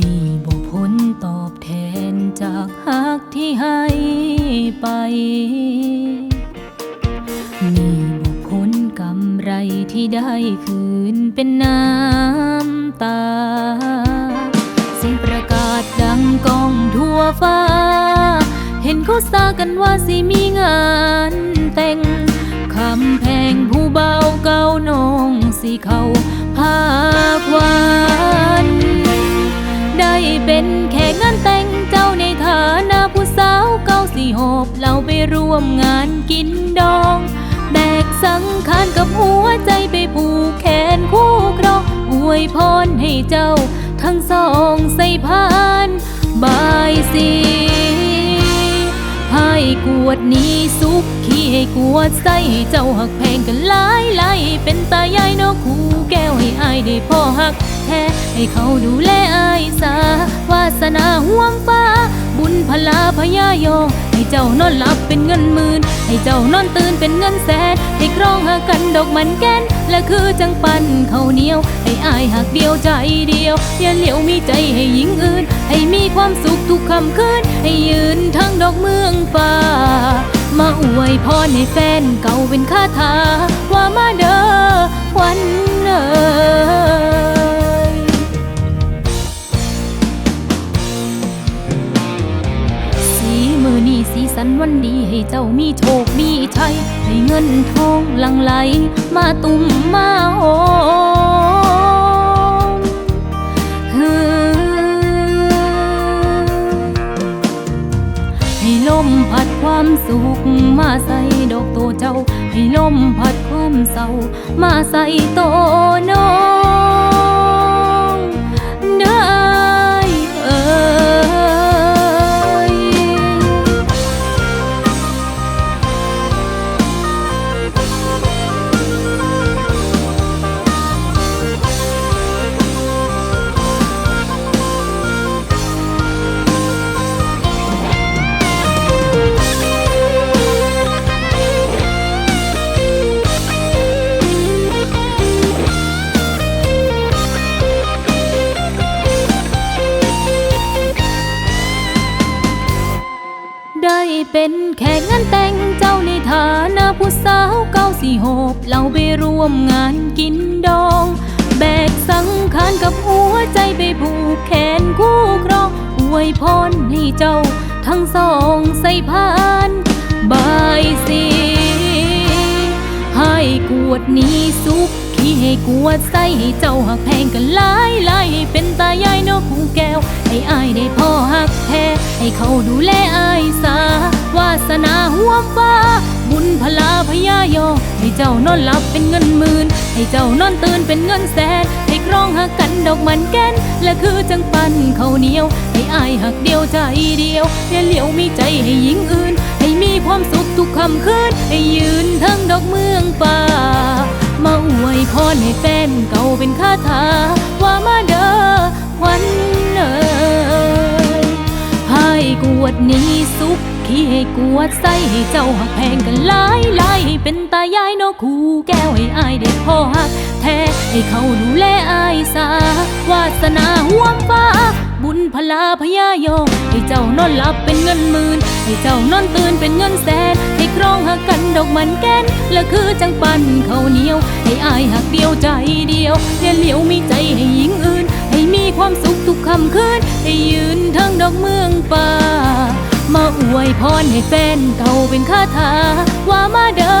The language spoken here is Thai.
นี่บ่พ้นตอบแทนจากฮักที่ให้ไปนี่บ่พ้นกำไรที่ได้คืนเป็นน้ำตาสิ่งประกาศดังกองทั่วฟ้า เห็นเขาสากันว่าสิมีงานแต่งคำแพงผู้เบาเก่านองสิเขาพาควาน เป็นแขกงานแต่งเจ้าในฐานะผู้สาวเก่าสิหอบเราไปร่วมงานกินดอง แบกสังขารกับหัวใจไปผูกแขนคู่ครองอวยพรให้เจ้า ทั้งสองใส่พานบายสีให้กวดนี้สุขขี้ให้กวดใส่เจ้าหักแพงกันหลายหลายเป็นตายายเนอคู่แก้วให้อายได้พ่อหัก แท้ ให้เขาดูแลอายสาวาสนาห่วงฟ้า บุญพลาพญายอให้เจ้านอนหลับเป็นเงินหมื่น ให้เจ้านอนตื่นเป็นเงินแสน ให้ครองหากันดอกมันแก้น และคือจังปันเขาเหนียว ให้อายหักเดียวใจเดียว อย่าเหลียวมีใจให้หญิงอื่น ให้มีความสุขทุกคำคืน ให้ยืนทั้งดอกเมืองฟ้า มาอวยพรให้แฟนเก่าเป็นคาถาว่ามาเด้อวันเอ่ สันวันดีให้เจ้ามีโชคมีชัย ให้เงินทองหลั่งไหล มาตุ่มมาโอมให้ลมพัดความสุขมาใส่ดอกโตเจ้า ให้ลมพัดความเศร้า มาใส่โตน้อง เป็นแขกงานแต่งเจ้าในฐานะผู้สาวเก้าสี่หบเราไปร่วมงานกินดอง แบกสังขารกับหัวใจไปผูกแขนคู่ครองอวยพรให้เจ้า ทั้งสองใส่พานบายสีให้กวดนี้สุข ขี้ให้กวดใส่ให้เจ้าหักแพงกันหลายหลายเป็นตายายเนอคู่แก้ว ให้อายได้พ่อหักแท้ให้เขาดูแลอายสาวาสนาห่วมฟ้า บุญพลาพญายอให้เจ้านอนหลับเป็นเงินหมื่นให้เจ้านอนตื่นเป็นเงินแสนให้ครองหักกันดอกมันแก้นและคือจังปันเขาเหนียว ให้อายหักเดียวใจเดียวอย่าเหลียวมีใจให้หญิงอื่น ให้มีความสุขทุกคำคืนให้ยืนทั้งดอกเมืองป่า มาอวยพรให้แฟนเก่าเป็นคาถาว่ามาเด้อควันเอ่ยให้กวดนี้สุขขี้ให้กวดใส่ให้เจ้าหักแพงกันหลายหลายเป็นตายายนอคูแก้วให้อายได้พ่อหักแท้ให้เขาดูแลอายสาวาสนาห่วงฟ้า บุญพลาพญายอให้ เจ้านอนหลับเป็นเงินหมื่น ให้เจ้านอนตื่นเป็นเงินแสน ให้ครองหักกันดอกมันแก้น และคือจังปันเขาเหนียว ให้อายหักเดียวใจเดียวอย่าเหลียวมีใจให้หญิงอื่น ให้มีความสุขทุกคำคืน ให้ยืนทั้งดอกเมืองป่า มาอวยพรให้แฟนเก่าเป็นคาถาว่ามาเดิ